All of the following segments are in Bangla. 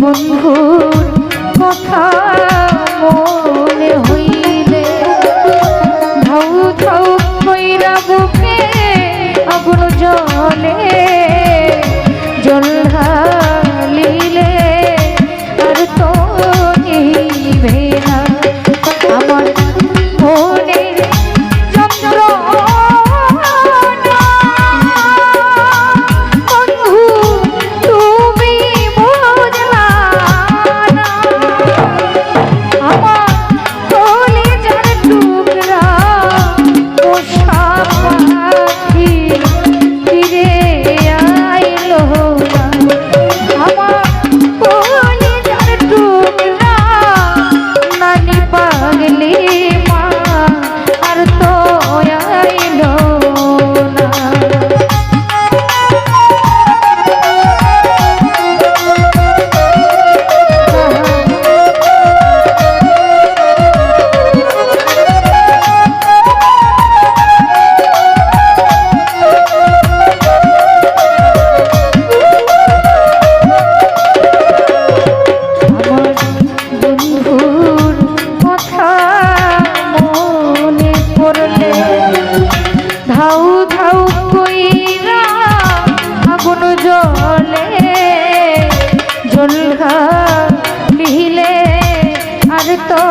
বন্ধু কথা মনে হই করলে? ধাউ ধাউ কইরা আগুন জলে জলঘা লিহিলে আর তো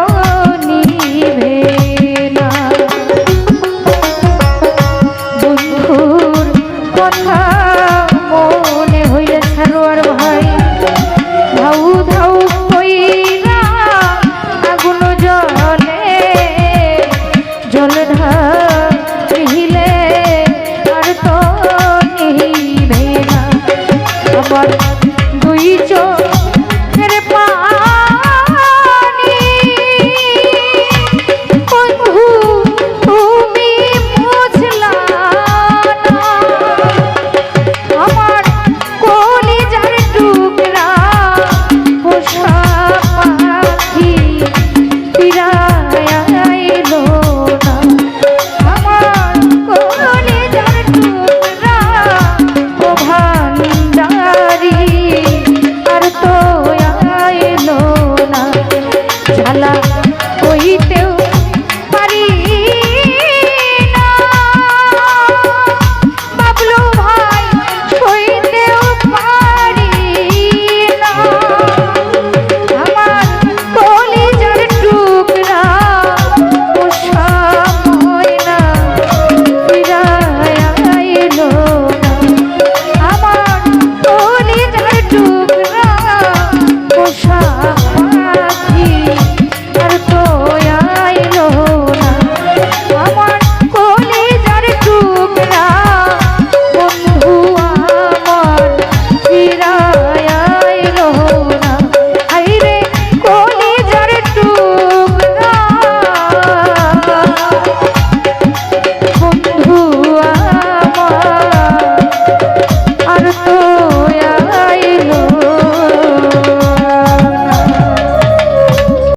নিভে না। বন্ধুর কথা